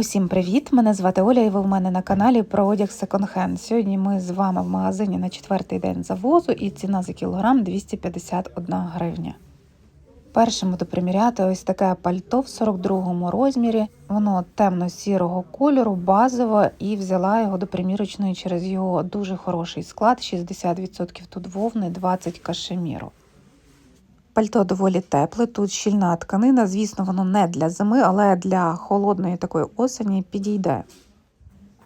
Усім привіт! Мене звати Оля, і ви в мене на каналі про одяг секонд-хенд. Сьогодні ми з вами в магазині на четвертий день завозу, і ціна за кілограм 251 гривня. Першим буду приміряти ось таке пальто в 42-му розмірі. Воно темно-сірого кольору, базове, і взяла його до примірочної через його дуже хороший склад: 60% тут вовни, 20 кашеміру. Пальто доволі тепле, тут щільна тканина. Звісно, воно не для зими, але для холодної такої осені підійде.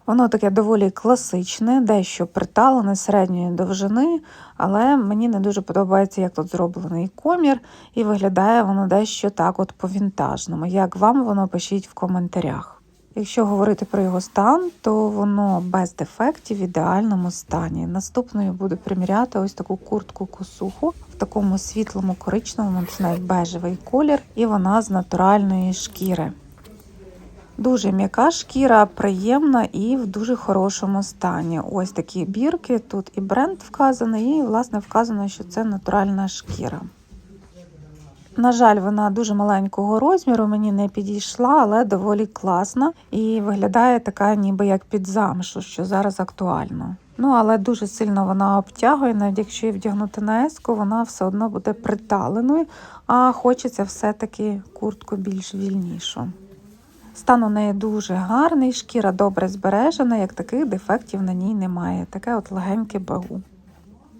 Воно таке доволі класичне, дещо приталене середньої довжини, але мені не дуже подобається, як тут зроблений комір, і виглядає воно дещо так от по-вінтажному. Як вам воно пишіть в коментарях. Якщо говорити про його стан, то воно без дефектів в ідеальному стані. Наступною буду приміряти ось таку куртку косуху в такому світлому коричневому, це навіть бежевий колір, і вона з натуральної шкіри. Дуже м'яка шкіра, приємна і в дуже хорошому стані. Ось такі бірки. Тут і бренд вказаний, і, власне, вказано, що це натуральна шкіра. На жаль, вона дуже маленького розміру, мені не підійшла, але доволі класна і виглядає така, ніби як під замшу, що зараз актуально. Ну, але дуже сильно вона обтягує, навіть якщо її вдягнути на еску, вона все одно буде приталеною, а хочеться все-таки куртку більш вільнішу. Стан у неї дуже гарний, шкіра добре збережена, як таких дефектів на ній немає. Таке от легеньке багу.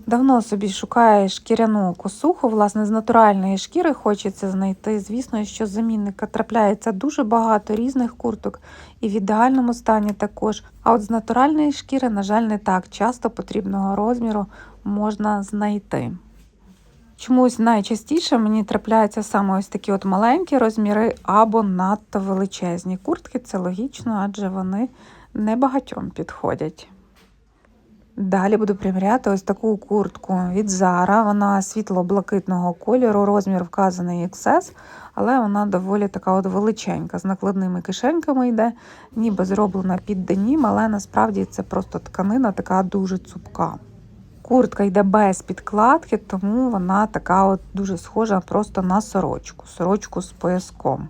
Давно собі шукає шкіряну косуху, власне, з натуральної шкіри хочеться знайти. Звісно, що замінника трапляється дуже багато різних курток і в ідеальному стані також. А от з натуральної шкіри, на жаль, не так часто потрібного розміру можна знайти. Чомусь найчастіше мені трапляються саме ось такі от маленькі розміри або надто величезні куртки. Це логічно, адже вони небагатьом підходять. Далі буду приміряти ось таку куртку від Zara. Вона світло-блакитного кольору, розмір вказаний XS, але вона доволі така от величенька, з накладними кишеньками йде, ніби зроблена під денім, але насправді це просто тканина, така дуже цупка. Куртка йде без підкладки, тому вона така от дуже схожа просто на сорочку, сорочку з пояском.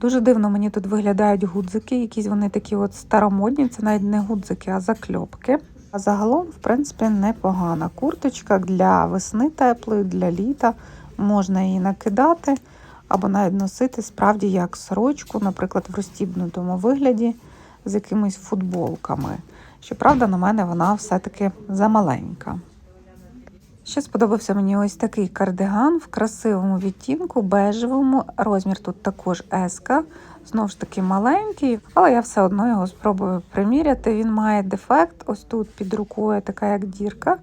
Дуже дивно мені тут виглядають гудзики, якісь вони такі от старомодні, це навіть не гудзики, а закльопки. А загалом, в принципі, непогана курточка для весни теплої, для літа. Можна її накидати або навіть носити справді як сорочку, наприклад, в розтібнутому вигляді з якимись футболками. Щоправда, на мене вона все-таки замаленька. Ще сподобався мені ось такий кардиган в красивому відтінку, бежевому. Розмір тут також еска. Знову ж таки маленький, але я все одно його спробую приміряти. Він має дефект, ось тут під рукою така як дірка.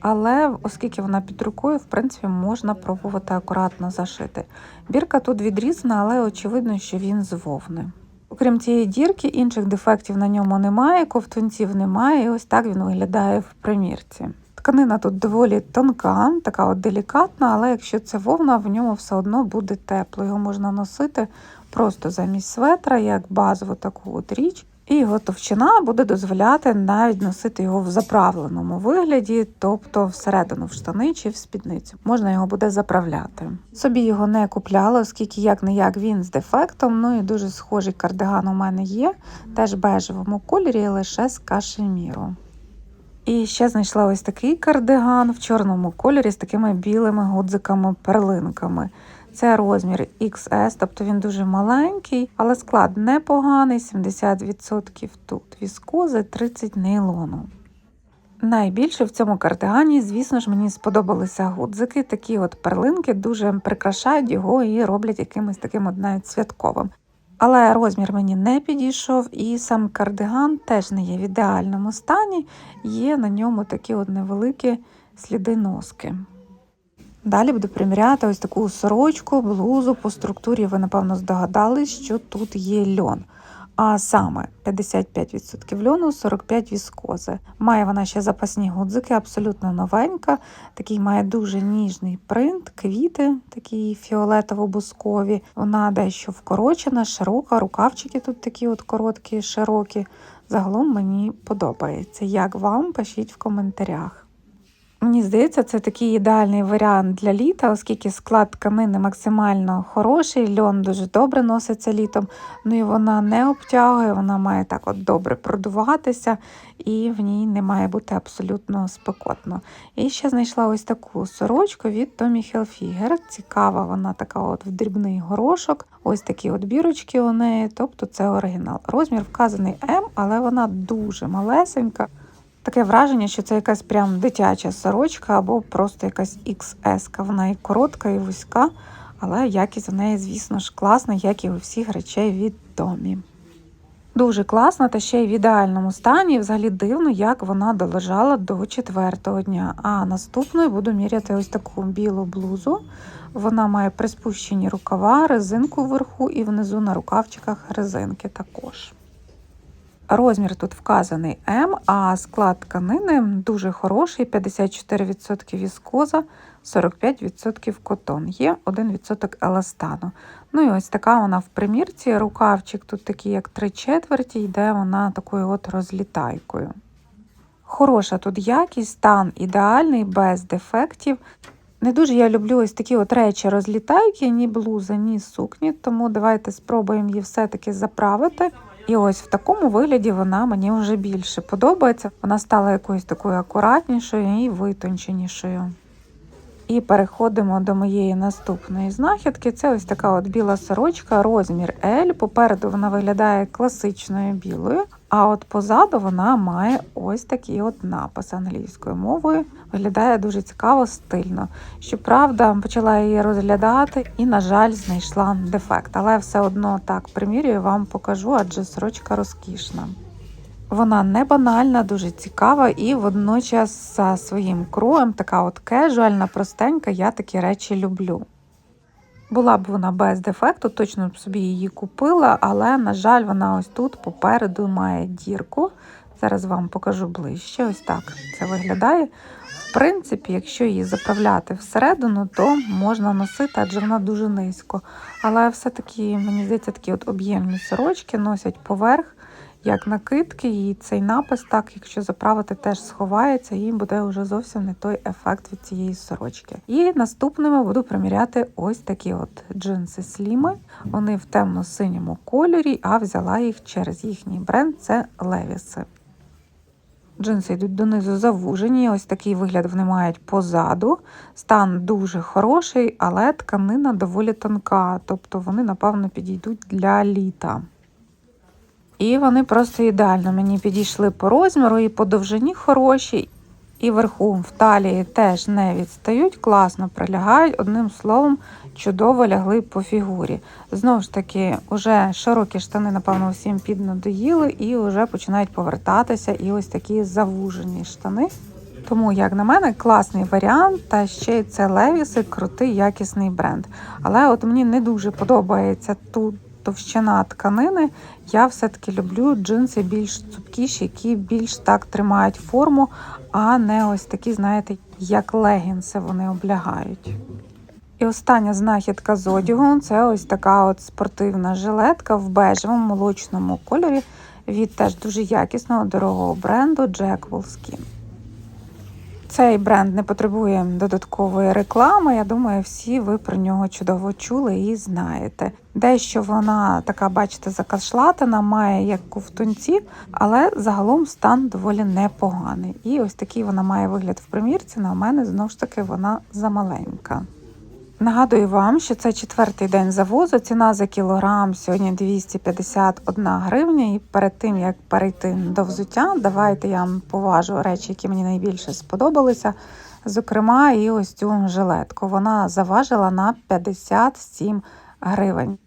Але оскільки вона під рукою, в принципі, можна пробувати акуратно зашити. Бірка тут відрізана, але очевидно, що він з вовни. Окрім цієї дірки, інших дефектів на ньому немає, ковтунців немає, і ось так він виглядає в примірці. Тканина тут доволі тонка, така от делікатна, але якщо це вовна, в ньому все одно буде тепло. Його можна носити просто замість светра, як базову таку от річ. І його товщина буде дозволяти навіть носити його в заправленому вигляді, тобто всередину в штани чи в спідницю. Можна його буде заправляти. Собі його не купляла, оскільки як не як він з дефектом. Ну і дуже схожий кардиган у мене є, теж бежевому кольорі, лише з кашеміру. І ще знайшла ось такий кардиган в чорному кольорі з такими білими гудзиками-перлинками. Це розмір XS, тобто він дуже маленький, але склад непоганий, 70% тут віскози, 30 нейлону. Найбільше в цьому кардигані, звісно ж, мені сподобалися гудзики. Такі от перлинки дуже прикрашають його і роблять якимось таким от святковим. Але розмір мені не підійшов, і сам кардиган теж не є в ідеальному стані, є на ньому такі от невеликі сліди носки. Далі буду приміряти ось таку сорочку, блузу. По структурі ви, напевно, здогадались, що тут є льон. А саме 55% льону, 45% віскози. Має вона ще запасні гудзики, абсолютно новенька. Такий має дуже ніжний принт, квіти, такі фіолетово-бускові. Вона дещо вкорочена, широка, рукавчики тут такі от короткі, широкі. Загалом мені подобається. Як вам, пишіть в коментарях. Мені здається, це такий ідеальний варіант для літа, оскільки склад тканини максимально хороший, льон дуже добре носиться літом, ну і вона не обтягує, вона має так от добре продуватися, і в ній не має бути абсолютно спекотно. І ще знайшла ось таку сорочку від Tommy Hilfiger. Цікава, вона така от в дрібний горошок. Ось такі от бірочки у неї, тобто це оригінал. Розмір вказаний М, але вона дуже малесенька. Таке враження, що це якась прям дитяча сорочка або просто якась XS. Вона і коротка, і вузька, але якість у неї, звісно ж, класна, як і у всіх речей від Томі. Дуже класна та ще й в ідеальному стані. І взагалі дивно, як вона долежала до четвертого дня. А наступною буду міряти ось таку білу блузу. Вона має приспущені рукава, резинку вверху і внизу на рукавчиках резинки також. Розмір тут вказаний М, а склад тканини дуже хороший: 54% віскоза, 45% котон. Є 1% еластану. Ну і ось така вона в примірці. Рукавчик тут такий, як три четверті, йде вона такою от розлітайкою. Хороша тут якість, стан ідеальний, без дефектів. Не дуже я люблю ось такі от речі розлітайки, ні блузи, ні сукні, тому давайте спробуємо її все-таки заправити. І ось в такому вигляді вона мені вже більше подобається. Вона стала якоюсь такою акуратнішою і витонченішою. І переходимо до моєї наступної знахідки. Це ось така от біла сорочка, розмір L. Попереду вона виглядає класичною білою, а от позаду вона має ось такий от напис англійською мовою. Виглядає дуже цікаво, стильно. Щоправда, почала її розглядати і, на жаль, знайшла дефект. Але все одно так примірюю, вам покажу, адже сорочка розкішна. Вона не банальна, дуже цікава і водночас за своїм кроєм така от кежуальна, простенька, я такі речі люблю. Була б вона без дефекту, точно б собі її купила, але, на жаль, вона ось тут попереду має дірку. Зараз вам покажу ближче. Ось так це виглядає. В принципі, якщо її заправляти всередину, то можна носити, адже вона дуже низько. Але все-таки, мені здається, такі от об'ємні сорочки носять поверх як накидки, і цей напис, так, якщо заправити, теж сховається, і буде вже зовсім не той ефект від цієї сорочки. І наступними буду приміряти ось такі от джинси сліми. Вони в темно-синьому кольорі, а взяла їх через їхній бренд це Левіси. Джинси йдуть донизу завужені, ось такий вигляд вони мають позаду. Стан дуже хороший, але тканина доволі тонка, тобто вони, напевно, підійдуть для літа. І вони просто ідеально мені підійшли по розміру і по довжині хороші, і верху в талії теж не відстають, класно прилягають. Одним словом, чудово лягли по фігурі. Знову ж таки, вже широкі штани, напевно, всім піднадоїли, і вже починають повертатися і ось такі завужені штани. Тому, як на мене, класний варіант, та ще й це Левіси, крутий, якісний бренд. Але от мені не дуже подобається тут товщина тканини. Я все-таки люблю джинси більш цупкіші, які більш так тримають форму, а не ось такі, знаєте, як легінси вони облягають. І остання знахідка з одягу це ось така от спортивна жилетка в бежевому молочному кольорі від теж дуже якісного дорогого бренду Jack Wolfskin. Цей бренд не потребує додаткової реклами. Я думаю, всі ви про нього чудово чули і знаєте. Дещо вона така, бачите, закашлатана, має як ковтунці, але загалом стан доволі непоганий. І ось такий вона має вигляд в примірці. На мене знову ж таки вона замаленька. Нагадую вам, що це четвертий день завозу. Ціна за кілограм сьогодні 251 гривня. І перед тим як перейти до взуття, давайте я вам поважу речі, які мені найбільше сподобалися. Зокрема, і ось цю жилетку. Вона заважила на 57 гривень.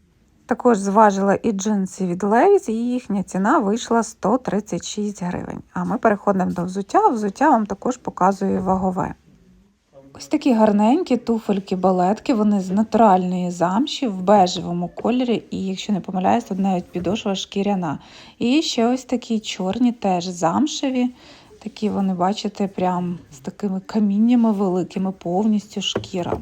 Також зважила і джинси від Levi's, і їхня ціна вийшла 136 гривень. А ми переходимо до взуття. Взуття вам також показує вагове. Ось такі гарненькі туфельки-балетки, вони з натуральної замші в бежевому кольорі, і, якщо не помиляюсь, тут навіть підошва шкіряна. І ще ось такі чорні, теж замшеві. Такі вони, бачите, прям з такими каміннями великими, повністю шкіра.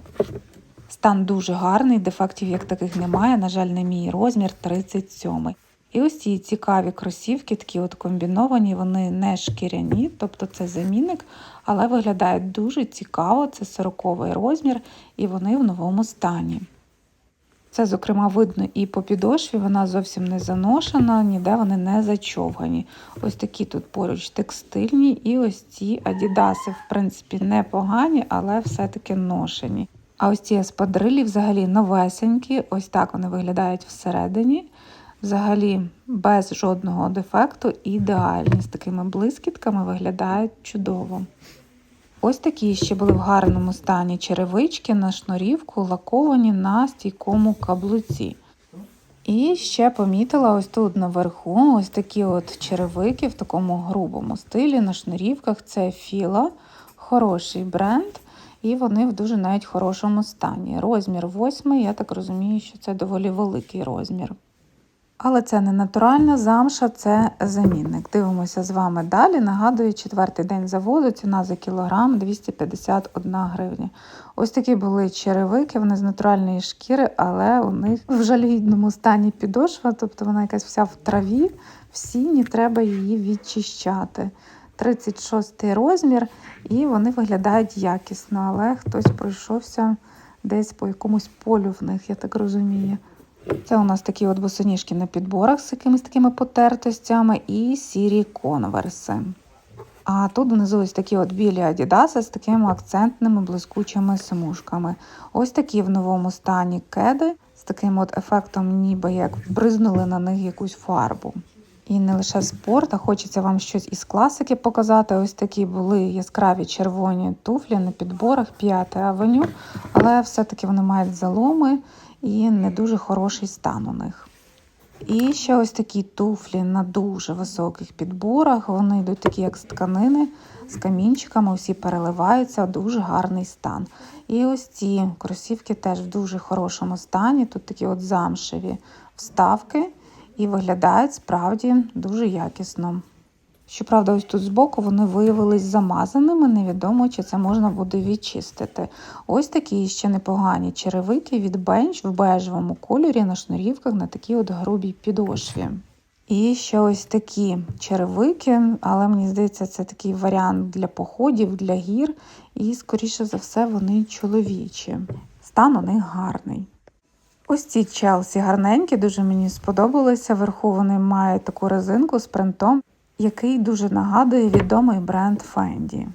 Стан дуже гарний, дефектів як таких немає. На жаль, не мій розмір 37. І ось ці цікаві кросівки, такі от комбіновані, вони не шкіряні, тобто це замінник, але виглядають дуже цікаво. Це 40 розмір, і вони в новому стані. Це, зокрема, видно і по підошві, вона зовсім не заношена, ніде вони не зачовгані. Ось такі тут поруч текстильні, і ось ці адідаси, в принципі, непогані, але все-таки ношені. А ось ці еспадрилі взагалі новесенькі, ось так вони виглядають всередині. Взагалі без жодного дефекту, ідеальні з такими блискітками виглядають чудово. Ось такі ще були в гарному стані черевички на шнурівку, лаковані на стійкому каблуці. І ще помітила ось тут наверху ось такі от черевики в такому грубому стилі на шнурівках. Це Філа, хороший бренд, і вони в дуже навіть хорошому стані. Розмір 8, я так розумію, що це доволі великий розмір. Але це не натуральна замша, це замінник. Дивимося з вами далі. Нагадую, четвертий день заводу, ціна за кілограм 251 гривня. Ось такі були черевики, вони з натуральної шкіри, але у них в жалюгідному стані підошва, тобто вона якась вся в траві, в сіні, треба її відчищати. 36 розмір, і вони виглядають якісно, але хтось пройшовся десь по якомусь полю в них, я так розумію. Це у нас такі от босоніжки на підборах з якимись такими потертостями і сірі конверси. А тут внизу ось такі от білі адідаси з такими акцентними блискучими смужками. Ось такі в новому стані кеди з таким от ефектом, ніби як бризнули на них якусь фарбу. І не лише спорт, а хочеться вам щось із класики показати. Ось такі були яскраві червоні туфлі на підборах 5 авеню, але все-таки вони мають заломи і не дуже хороший стан у них. І ще ось такі туфлі на дуже високих підборах. Вони йдуть такі, як з тканини, з камінчиками, усі переливаються, дуже гарний стан. І ось ці кросівки теж в дуже хорошому стані. Тут такі от замшеві вставки і виглядають справді дуже якісно. Щоправда, ось тут збоку вони виявились замазаними, невідомо, чи це можна буде відчистити. Ось такі ще непогані черевики від бенч в бежевому кольорі на шнурівках на такій от грубій підошві. І ще ось такі черевики, але мені здається, це такий варіант для походів, для гір, і, скоріше за все, вони чоловічі. Стан у них гарний. Ось ці челсі гарненькі, дуже мені сподобалися. Вверху вони мають таку резинку з принтом який дуже нагадує відомий бренд Fendi.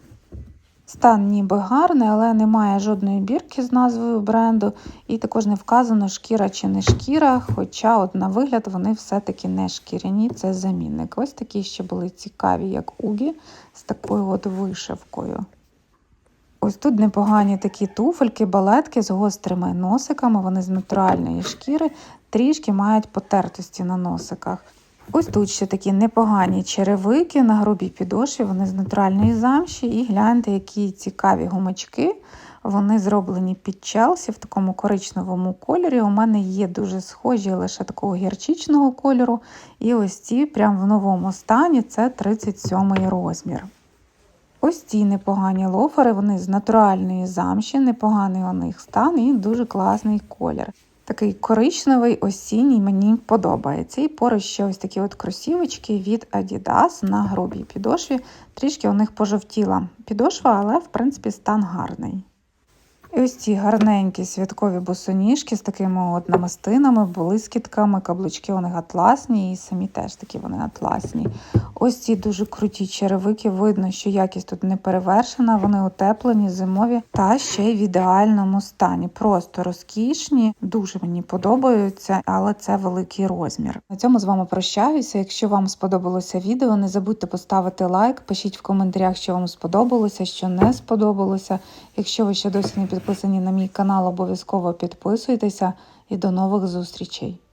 Стан ніби гарний, але немає жодної бірки з назвою бренду, і також не вказано шкіра чи не шкіра, хоча от на вигляд вони все-таки не шкіряні, це замінник. Ось такі ще були цікаві, як угі, з такою от вишивкою. Ось тут непогані такі туфельки, балетки з гострими носиками, вони з натуральної шкіри, трішки мають потертості на носиках. Ось тут ще такі непогані черевики на грубій підошві, вони з натуральної замші. І гляньте, які цікаві гумачки. Вони зроблені під Челсі в такому коричневому кольорі. У мене є дуже схожі лише такого гірчичного кольору. І ось ці прямо в новому стані це 37 розмір. Ці ці непогані лофери, вони з натуральної замші, непоганий у них стан і дуже класний колір. Такий коричневий осінній мені подобається. І поруч ще ось такі от кросівочки від Adidas на грубій підошві. Трішки у них пожовтіла підошва, але в принципі стан гарний. І ось ці гарненькі святкові босоніжки з такими от намистинами, блискітками, каблучки у них атласні, і самі теж такі вони атласні. Ось ці дуже круті черевики. Видно, що якість тут не перевершена, вони утеплені, зимові та ще й в ідеальному стані. Просто розкішні, дуже мені подобаються, але це великий розмір. На цьому з вами прощаюся. Якщо вам сподобалося відео, не забудьте поставити лайк, пишіть в коментарях, що вам сподобалося, що не сподобалося. Якщо ви ще досі не підписані на мій канал, обов'язково підписуйтеся і до нових зустрічей!